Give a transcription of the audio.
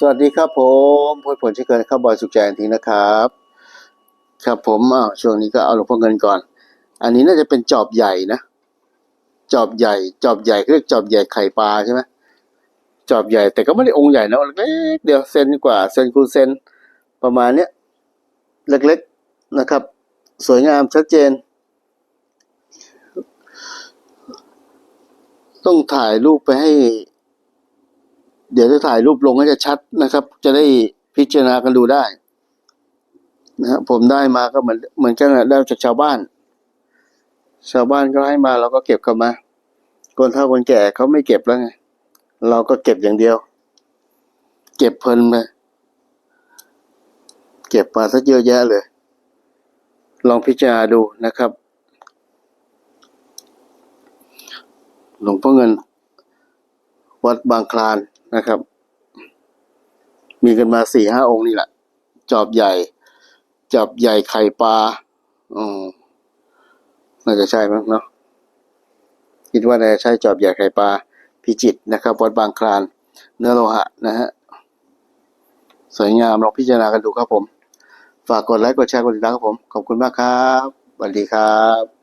สวัสดีครับผมพลผลเช่นเคยครับบอยสุขใจทีนะครับ ครับผมอ้าวช่วงนี้ก็เอาหลวงพ่อเงินก่อน อันนี้น่าจะเป็นจอบใหญ่นะจอบใหญ่ จอบใหญ่เรียกจอบใหญ่ไข่ปลาใช่ไหมจอบใหญ่ แต่ก็ไม่ได้องค์ใหญ่นะเล็กเดียวเซนกว่าเซนคูเซนประมาณเนี้ยเล็กๆนะครับ สวยงามชัดเจน ต้องถ่ายรูปไปให้ เดี๋ยวจะถ่ายรูปลงให้จะชัดนะครับ จะได้พิจารณากันดูได้นะฮะผมได้มาก็เหมือนเหมือนกันนะได้จากชาวบ้าน ชาวบ้านก็ให้มาเราก็เก็บกลับมา คนเฒ่าคนแก่เขาไม่เก็บแล้วไงเราก็เก็บอย่างเดียว เก็บเพลินไปเก็บมาซะเยอะแยะเลย ลองพิจารณาดูนะครับ หลวงพ่อเงิน วัดบางคลาน นะครับ มีกันมาสี่ห้าองค์นี่แหละ จอบใหญ่ จอบใหญ่ไข่ปลาอืมน่าจะใช่มั้งเนาะคิดว่าน่าจะใช่จอบใหญ่ไข่ปลาพิจิตนะครับวัดบางคลาน เนื้อโลหะนะฮะสวยงามลองพิจารณากันดูครับผม ฝากกดไลค์กดแชร์กดติดตามครับผม ขอบคุณมากครับสวัสดีครับ